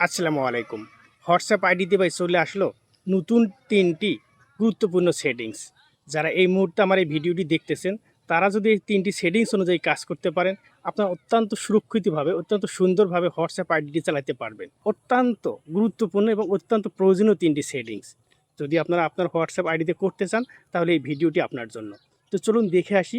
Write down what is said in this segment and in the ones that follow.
আসসালামু আলাইকুম। হোয়াটসঅ্যাপ আইডিতে ভাই চলে আসলো নতুন তিনটি গুরুত্বপূর্ণ সেটিংস যারা এই মুহূর্তে আমার এই ভিডিওটি দেখতেছেন, তারা যদি এই তিনটি সেটিংস অনুযায়ী কাজ করতে পারেন, আপনারা অত্যন্ত সুরক্ষিতভাবে, অত্যন্ত সুন্দরভাবে হোয়াটসঅ্যাপ আইডিটি চালাতে পারবেন। অত্যন্ত গুরুত্বপূর্ণ এবং অত্যন্ত প্রয়োজনীয় তিনটি সেটিংস যদি আপনারা আপনার হোয়াটসঅ্যাপ আইডিতে করতে চান, তাহলে এই ভিডিওটি আপনার জন্য। তো চলুন দেখে আসি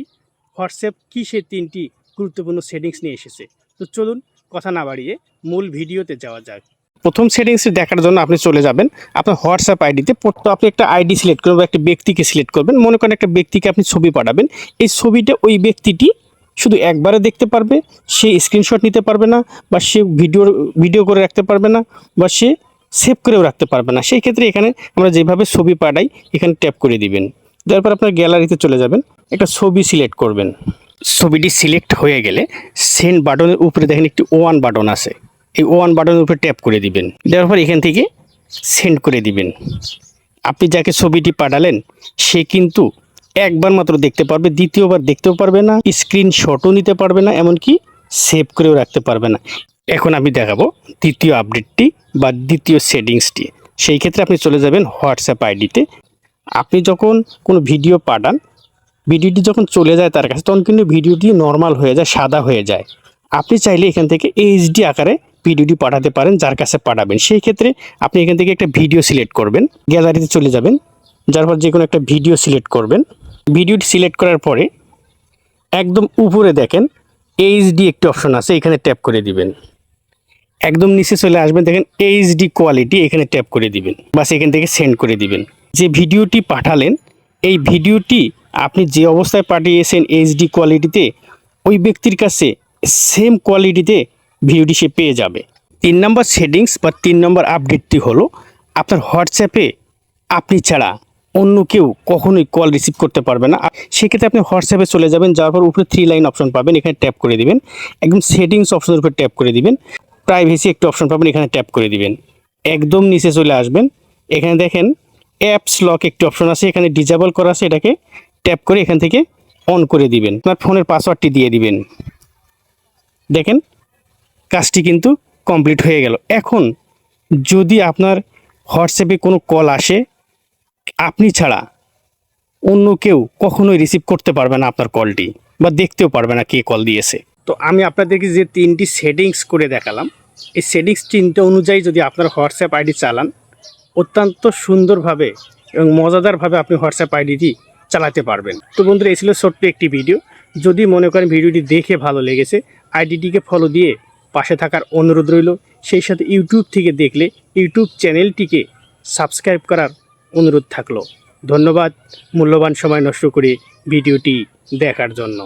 হোয়াটসঅ্যাপ কী সেই তিনটি গুরুত্বপূর্ণ সেটিংস নিয়ে এসেছে। তো চলুন কথা না বাড়িয়ে মূল ভিডিওতে যাওয়া যাক। প্রথম সেটিংস দেখার জন্য আপনি চলে যাবেন। আপনার হোয়াটসঅ্যাপ আইডিতে তো আপনি একটা আইডি সিলেক্ট করবেন একটা ব্যক্তিকে সিলেক্ট করবেন। মনে করেন একটা ব্যক্তিকে আপনি ছবি পাঠাবেন। এই ছবিটা ওই ব্যক্তিটি শুধু একবারে দেখতে পারবে, সে স্ক্রিনশট নিতে পারবে না বা সে ভিডিও ভিডিও করে রাখতে পারবে না বা সে সেভ করেও রাখতে পারবে না। সেই ক্ষেত্রে এখানে আমরা যেভাবে ছবি পাঠাই, এখানে ট্যাপ করে দিবেন। তারপর আপনার গ্যালারিতে চলে যাবেন। একটা ছবি সিলেক্ট করবেন। ছবিটি সিলেক্ট হয়ে গেলে সেন্ড বাটনের উপরে দেখেন একটি ওয়ান বাটন আছে। এই ওয়ান বাটনের উপরে ট্যাপ করে দিবেন। দেওয়ার পর এখান থেকে সেন্ড করে দিবেন। আপনি যাকে ছবিটি পাঠালেন, সে কিন্তু একবার মাত্র দেখতে পারবে, দ্বিতীয়বার দেখতেও পারবে না, স্ক্রিনশটও নিতে পারবে না, এমনকি সেভ করেও রাখতে পারবে না। এখন আমি দেখাবো দ্বিতীয় আপডেটটি বা দ্বিতীয় সেটিংসটি। সেই ক্ষেত্রে আপনি চলে যাবেন হোয়াটসঅ্যাপ আইডিতে। আপনি যখন কোনো ভিডিও পাঠান ভিডিওটি যখন চলে যায় তার কাছে, তখন কিন্তু ভিডিওটি নর্মাল হয়ে যায়, সাদা হয়ে যায়। আপনি চাইলে এখান থেকে এইচডি আকারে ভিডিওটি পাঠাতে পারেন, যার কাছে পাঠাবেন। সেই ক্ষেত্রে আপনি এখান থেকে একটা ভিডিও সিলেক্ট করবেন গ্যালারিতে চলে যাবেন, যার পর যে কোনো একটা ভিডিও সিলেক্ট করবেন। ভিডিওটি সিলেক্ট করার পরে একদম উপরে দেখেন এইচডি একটি অপশন আছে, এখানে ট্যাপ করে দিবেন। একদম নিচে চলে আসবেন, দেখেন এইচডি কোয়ালিটি এখানে ট্যাপ করে দিবেন। বাস এখান থেকে সেন্ড করে দিবেন। যে ভিডিওটি পাঠালেন, এই ভিডিওটি আপনি যে অবস্থায় পাঠিয়েছেন এইচডি কোয়ালিটিতে ওই ব্যক্তির কাছে সেম কোয়ালিটিতে ভিডিওটি সে পেয়ে যাবে। তিন নম্বর সেটিংস বা তিন নম্বর আপডেটটি হলো, আপনার হোয়াটসঅ্যাপে আপনি ছাড়া অন্য কেউ কখনোই কল রিসিভ করতে পারবে না। সেক্ষেত্রে আপনি হোয়াটসঅ্যাপে চলে যাবেন, যাওয়ার পর উপরে থ্রি লাইন অপশন পাবেন, এখানে ট্যাপ করে দিবেন। একদম সেটিংস অপশনের উপর ট্যাপ করে দিবেন। প্রাইভেসি একটি অপশন পাবেন, এখানে ট্যাপ করে দিবেন। একদম নিচে চলে আসবেন। এখানে দেখেন অ্যাপস লক একটি অপশন আছে, এখানে ডিজেবল করা আছে এটাকে। ট্যাপ করে এখান থেকে অন করে দিবেন। আপনার ফোনের পাসওয়ার্ডটি দিয়ে দিবেন। দেখেন, কাজটি কিন্তু কমপ্লিট হয়ে গেল। এখন যদি আপনার হোয়াটসঅ্যাপে কোনো কল আসে, আপনি ছাড়া অন্য কেউ কখনোই রিসিভ করতে পারবে না আপনার কলটি বা দেখতেও পারবে না কে কল দিয়েছে। তো আমি আপনাদেরকে যে তিনটি সেটিংস করে দেখালাম, এই সেটিংস তিনটা অনুযায়ী যদি আপনার হোয়াটসঅ্যাপ আইডি চালান, অত্যন্ত সুন্দরভাবে এবং মজাদারভাবে আপনি হোয়াটসঅ্যাপ আইডিটি চালাতে পারবেন। তো বন্ধুরা, এই ছিল ছোট্ট একটি ভিডিও। যদি মনে করেন ভিডিওটি দেখে ভালো লেগেছে, আইডিটিকে ফলো দিয়ে পাশে থাকার অনুরোধ রইল। সেই সাথে ইউটিউব থেকে দেখলে ইউটিউব চ্যানেলটিকে সাবস্ক্রাইব করার অনুরোধ থাকল। ধন্যবাদ, মূল্যবান সময় নষ্ট করে ভিডিওটি দেখার জন্য।